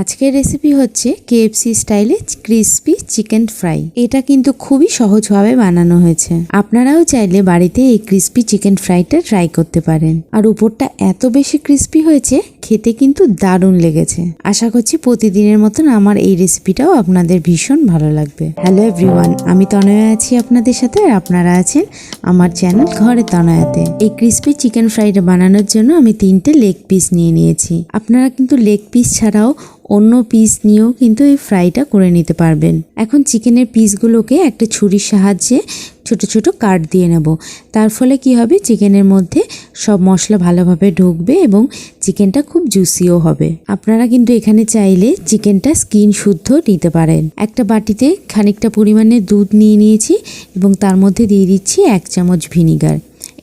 আজকের রেসিপি হচ্ছে কেএফসি স্টাইলে ক্রিসপি চিকেন ফ্রাই এটা কিন্তু খুবই সহজভাবে বানানো হয়েছে। আপনারাও চাইলে বাড়িতে এই ক্রিসপি চিকেন ফ্রাইটা ট্রাই করতে পারেন। আর উপরটা এত বেশি ক্রিসপি হয়েছে, খেতে কিন্তু দারুণ লেগেছে। আশা করছি প্রতিদিনের মতন আমার এই রেসিপিটাও আপনাদের ভীষণ ভালো লাগবে। হ্যালো এভরিওয়ান আমি তনয়া আছি আপনাদের সাথে আর আপনারা আছেন আমার চ্যানেল ঘরে তনয়াতে। এই ক্রিসপি চিকেন ফ্রাইটা বানানোর জন্য আমি তিনটে লেগ পিস নিয়ে নিয়েছি। আপনারা কিন্তু লেগ পিস ছাড়াও অন্য পিস নিয়েও কিন্তু এই ফ্রাইটা করে নিতে পারবেন। এখন চিকেনের পিসগুলোকে একটা ছুরির সাহায্যে ছোট ছোট কাট দিয়ে নেব। তার ফলে কি হবে? চিকেনের মধ্যে সব মশলা ভালোভাবে ঢুকবে এবং চিকেনটা খুব জুসিও হবে। আপনারা কিন্তু এখানে চাইলে চিকেনটা স্কিন শুদ্ধ নিতে পারেন। একটা বাটিতে খানিকটা পরিমাণে দুধ নিয়ে নিয়েছি এবং তার মধ্যে দিয়ে দিচ্ছি এক চামচ ভিনিগার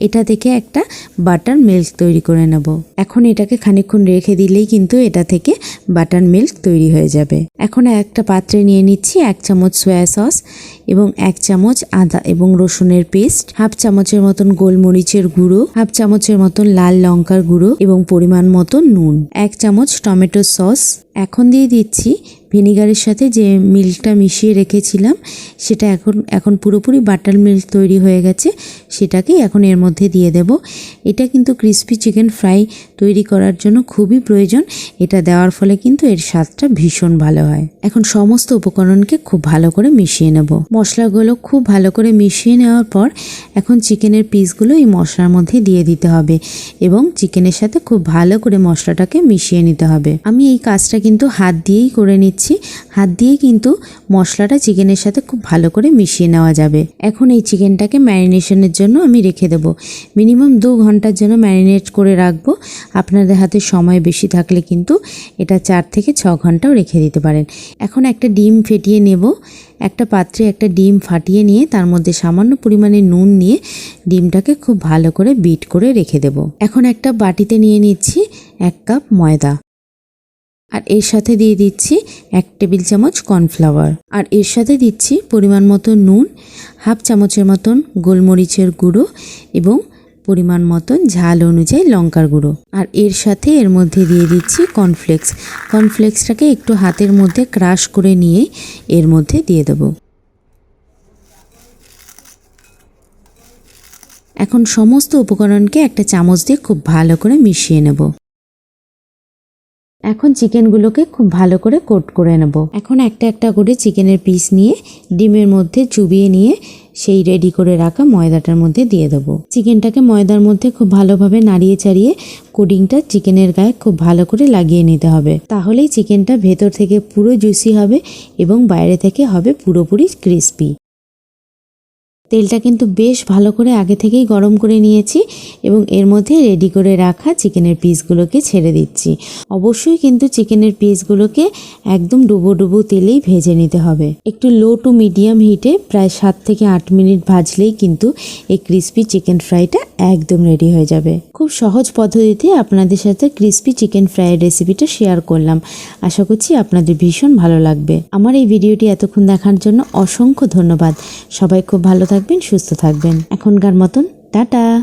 এটা থেকে একটা বাটার মিল্ক তৈরি করে নেব। এখন এটাকে খানিকক্ষণ রেখে দিলেই কিন্তু এটা থেকে বাটার মিল্ক তৈরি হয়ে যাবে। এখন একটা পাত্রে নিয়ে নিচ্ছি এক চামচ সয়া সস এবং এক চামচ আদা এবং রসুনের পেস্ট হাফ চামচের মতন গোলমরিচের গুঁড়ো, হাফ চামচের মতন লাল লঙ্কার গুঁড়ো এবং পরিমাণ মতো নুন, এক চামচ টমেটো সস এখন দিয়ে দিচ্ছি ভিনিগারের সাথে যে মিল্কটা মিশিয়ে রেখেছিলাম, সেটা এখন এখন পুরোপুরি বাটার মিল্ক তৈরি হয়ে গেছে। সেটাকেই এখন এর মধ্যে দিয়ে দেব। এটা কিন্তু ক্রিস্পি চিকেন ফ্রাই তৈরি করার জন্য খুবই প্রয়োজন। এটা দেওয়ার ফলে কিন্তু এর স্বাদটা ভীষণ ভালো হয়। এখন সমস্ত উপকরণকে খুব ভালো করে মিশিয়ে নেব। মশলাগুলো খুব ভালো করে মিশিয়ে নেওয়ার পর এখন চিকেনের পিসগুলো এই মশলার মধ্যে দিয়ে দিতে হবে এবং চিকেনের সাথে খুব ভালো করে মশলাটাকে মিশিয়ে নিতে হবে। আমি এই কাজটা কিন্তু হাত দিয়েই করে নিচ্ছি। হাত দিয়েই কিন্তু মশলাটা চিকেনের সাথে খুব ভালো করে মিশিয়ে নেওয়া যাবে। এখন এই চিকেনটাকে ম্যারিনেশনের জন্য আমি রেখে দেবো। মিনিমাম দু ঘণ্টার জন্য ম্যারিনেট করে রাখব। আপনাদের হাতে সময় বেশি থাকলে কিন্তু এটা চার থেকে ছ ঘন্টাও রেখে দিতে পারেন। এখন একটা ডিম ফেটিয়ে নেব। একটা পাত্রে একটা ডিম ফাটিয়ে নিয়ে তার মধ্যে সামান্য পরিমাণে নুন নিয়ে ডিমটাকে খুব ভালো করে বিট করে রেখে দেব। এখন একটা বাটিতে নিয়ে নিচ্ছি এক কাপ ময়দা। আর এর সাথে দিয়ে দিচ্ছি এক টেবিল চামচ কর্নফ্লাওয়ার। আর এর সাথে দিচ্ছি পরিমাণ মতো নুন, হাফ চামচের মতন গোলমরিচের গুঁড়ো এবং পরিমাণ মতন ঝাল অনুযায়ী লঙ্কার গুঁড়ো। আর এর সাথে এর মধ্যে দিয়ে দিচ্ছি কর্নফ্লেক্স। কর্নফ্লেক্সটাকে একটু হাতের মধ্যে ক্রাশ করে নিয়ে এর মধ্যে দিয়ে দেবো। এখন সমস্ত উপকরণকে একটা চামচ দিয়ে খুব ভালো করে মিশিয়ে নেব। এখন চিকেনগুলোকে খুব ভালো করে কোট করে নেব। এখন একটা একটা করে চিকেনের পিস নিয়ে ডিমের মধ্যে চুবিয়ে নিয়ে সেই রেডি করে রাখা ময়দাটার মধ্যে দিয়ে দেবো। চিকেনটাকে ময়দার মধ্যে খুব ভালোভাবে নাড়িয়ে চাড়িয়ে কোডিংটা চিকেনের গায়ে খুব ভালো করে লাগিয়ে নিতে হবে। তাহলেই চিকেনটা ভেতর থেকে পুরো জুসি হবে এবং বাইরে থেকে হবে পুরোপুরি ক্রিস্পি। তেলটা কিন্তু বেশ ভালো করে আগে থেকেই গরম করে নিয়েছি এবং এর মধ্যে রেডি করে রাখা চিকেনের পিসগুলোকে ছেড়ে দিচ্ছি। অবশ্যই কিন্তু চিকেনের পিসগুলোকে একদম ডুবো ডুবো তেলেই ভেজে নিতে হবে। একটু লো টু মিডিয়াম হিটে প্রায় সাত থেকে আট মিনিট ভাজলেই কিন্তু এই ক্রিস্পি চিকেন ফ্রাইটা একদম রেডি হয়ে যাবে। খুব সহজ পদ্ধতিতে আপনাদের সাথে ক্রিস্পি চিকেন ফ্রাইয়ের রেসিপিটা শেয়ার করলাম। আশা করছি আপনাদের ভীষণ ভালো লাগবে। আমার এই ভিডিওটি এতক্ষণ দেখার জন্য অসংখ্য ধন্যবাদ। সবাই খুব ভালো থাকবেন সুস্থ থাকবেন। এখনকার মতন টাটা।